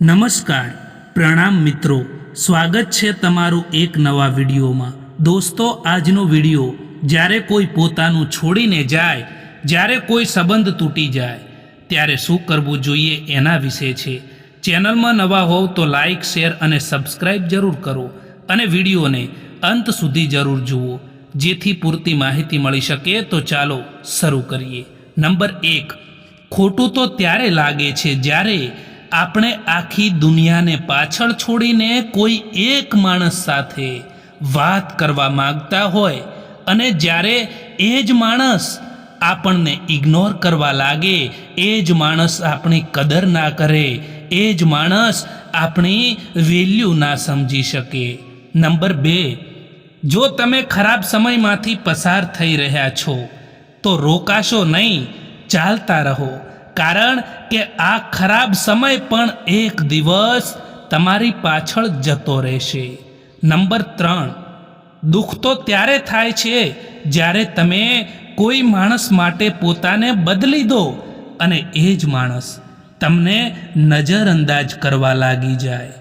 નમસ્કાર, પ્રણામ મિત્રો. સ્વાગત છે તમારું એક નવા વિડીયોમાં. દોસ્તો, આજનો વીડિયો, જ્યારે કોઈ પોતાનું છોડીને જાય, જ્યારે કોઈ સંબંધ તૂટી જાય, ત્યારે શું કરવું જોઈએ એના વિશે છે. ચેનલમાં નવા હોવ તો લાઇક શેર અને સબસ્ક્રાઇબ જરૂર કરો અને વિડીયોને અંત સુધી જરૂર જુઓ. જેથી પૂરતી માહિતી મળી શકે તો ચાલો શરૂ કરીએ. નંબર એક, ખોટું તો ત્યારે લાગે છે જ્યારે આપણે આખી દુનિયાને પાછળ છોડીને કોઈ એક માણસ સાથે વાત કરવા માંગતા હોય અને જ્યારે એ જ માણસ આપણને ઇગ્નોર કરવા લાગે, એ જ માણસ આપણી કદર ના કરે, એ જ માણસ આપણી વેલ્યુ ના સમજી શકે. નંબર બે, જો તમે ખરાબ સમયમાંથી પસાર થઈ રહ્યા છો, તો રોકાશો નહીં, ચાલતા રહો. કારણ કે આ ખરાબ સમય પણ એક દિવસ તમારી પાછળ જતો રહેશે. નંબર ત્રણ. દુઃખ તો ત્યારે થાય છે જ્યારે તમે કોઈ માણસ માટે પોતાને બદલી દો અને એ જ માણસ તમને નજરઅંદાજ કરવા લાગી જાય.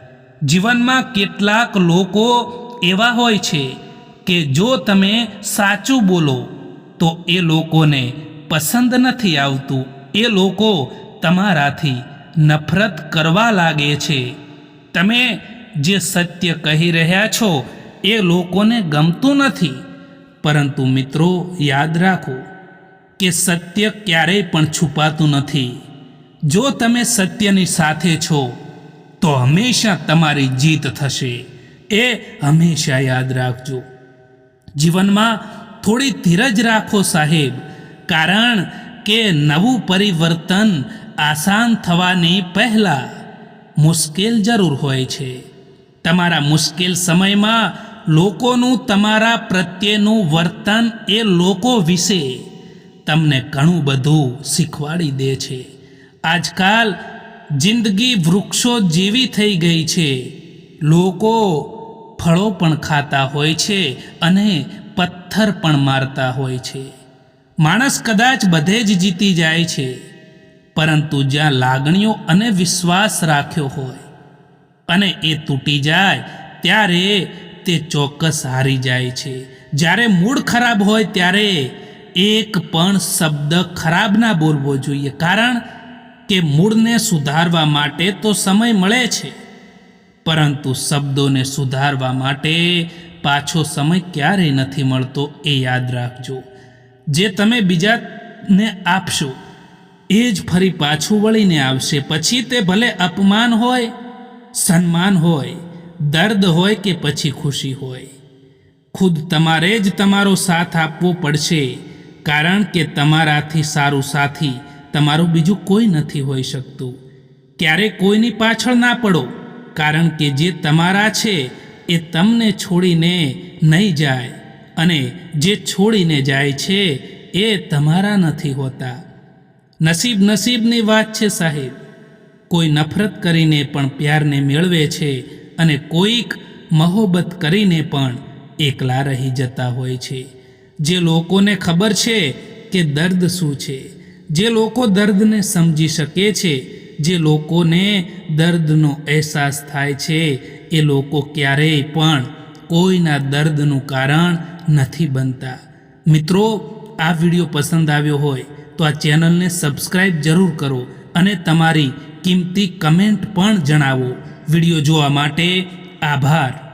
જીવનમાં કેટલાક લોકો એવા હોય છે કે જો તમે સાચું બોલો, તો એ લોકોને પસંદ નથી આવતું. એ લોકો તમારાથી નફરત કરવા લાગે છે. તમે જે સત્ય કહી રહ્યા છો એ લોકોને ગમતું નથી. પરંતુ મિત્રો, યાદ રાખો કે સત્ય ક્યારેય પણ છુપાતું નથી. જો તમે સત્યની સાથે છો, તો હંમેશા તમારી જીત થશે. એ હંમેશા યાદ રાખજો. જીવનમાં થોડી ધીરજ રાખો સાહેબ, કારણ કે નવું પરિવર્તન આસાન થવાની પહેલાં મુશ્કેલ જરૂર હોય છે. તમારા મુશ્કેલ સમયમાં લોકોનું તમારા પ્રત્યેનું વર્તન એ લોકો વિશે તમને ઘણું બધું શીખવાડી દે છે. આજકાલ જિંદગી વૃક્ષો જેવી થઈ ગઈ છે. લોકો ફળો પણ ખાતા હોય છે અને પથ્થર પણ મારતા હોય છે. માણસ કદાચ બધે જ જીતી જાય છે, પરંતુ જ્યાં લાગણીઓ અને વિશ્વાસ રાખ્યો હોય અને એ તૂટી જાય, ત્યારે તે ચોક્કસ હારી જાય છે. જ્યારે મૂડ ખરાબ હોય ત્યારે એક પણ શબ્દ ખરાબ ના બોલવો જોઈએ, કારણ કે મૂળને સુધારવા માટે તો સમય મળે છે. પરંતુ શબ્દોને સુધારવા માટે પાછો સમય ક્યારેય નથી મળતો એ યાદ રાખજો. જે તમે બીજાને આપશો, એ જ ફરી પાછું વળીને આવશે. પછી તે ભલે અપમાન હોય, સન્માન હોય, દર્દ હોય કે પછી ખુશી હોય. ખુદ તમારે જ તમારો સાથ આપવો પડશે, કારણ કે તમારાથી સારું સાથી તમારું બીજું કોઈ નથી હોઈ શકતું. ક્યારે કોઈની પાછળ ના પડો, કારણ કે જે તમારા છે, એ તમને છોડીને નહીં જાય. અને જે છોડીને જાય છે, એ તમારા નથી હોતા. નસીબ નસીબની વાત છે સાહેબ. કોઈ નફરત કરીને પણ પ્યારને મેળવે છે અને કોઈક મહોબત કરીને પણ એકલા રહી જતા હોય છે. જે લોકોને ખબર છે કે દર્દ શું છે, જે લોકો દર્દને સમજી શકે છે, જે લોકોને દર્દનો અહેસાસ થાય છે, એ લોકો ક્યારેય પણ કોઈના દર્દનું કારણ નથી બનતા. મિત્રો, આ વીડિયો પસંદ આવ્યો હોય તો આ ચેનલને સબસ્ક્રાઈબ જરૂર કરો અને તમારી કિંમતી કમેન્ટ પણ જણાવો. વીડિયો જોવા માટે આભાર.